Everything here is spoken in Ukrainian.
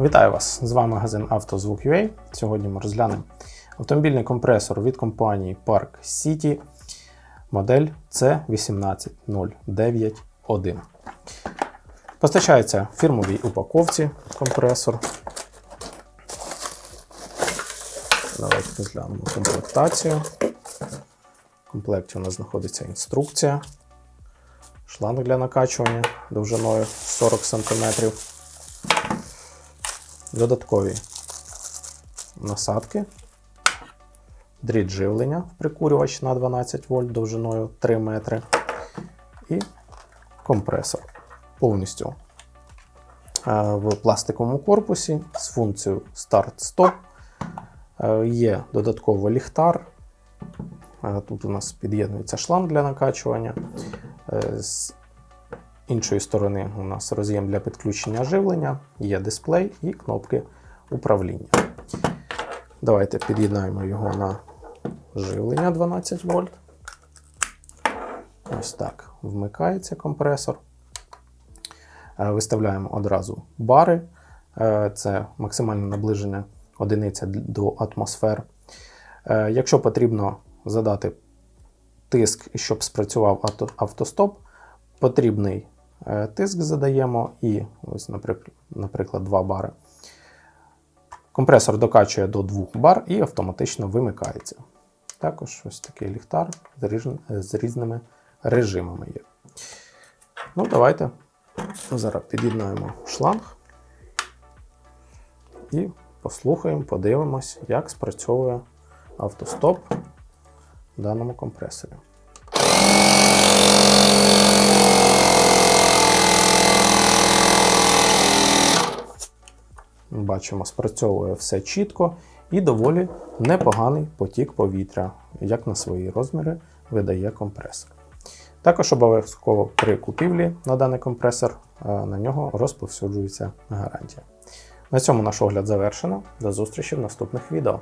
Вітаю вас! З вами магазин «Автозвук.UA». Сьогодні ми розглянемо автомобільний компресор від компанії Park City модель C18091. Постачається в фірмовій упаковці компресор. Давайте розглянемо комплектацію. В комплекті у нас знаходиться інструкція, шланг для накачування довжиною 40 см додаткові насадки, дріт живлення прикурювач на 12 вольт довжиною 3 метри і компресор повністю е, в пластиковому корпусі з функцією старт-стоп. Е, Є додатково ліхтар. Е, Тут у нас під'єднується шланг для накачування. Іншої сторони у нас роз'єм для підключення живлення, є дисплей і кнопки управління. Давайте під'єднаємо його на живлення 12 вольт. Ось так вмикається компресор. Е, Виставляємо одразу бари. Е, Це максимальне наближення одиниця до атмосфер. Е, Якщо потрібно задати тиск, щоб спрацював автостоп, потрібний тиск задаємо і ось, наприклад, наприклад, 2 бари. Компресор докачує до 2 бар і автоматично вимикається. Також ось такий ліхтар з різними режимами є. Ну, давайте зараз під'єднаємо шланг і послухаємо, подивимось, як спрацьовує автостоп в даному компресорі. Бачимо, спрацьовує все чітко і доволі непоганий потік повітря, як на свої розміри видає компресор. Також обов'язково при купівлі на даний компресор е, на нього розповсюджується гарантія. На цьому наш огляд завершено. До зустрічі в наступних відео.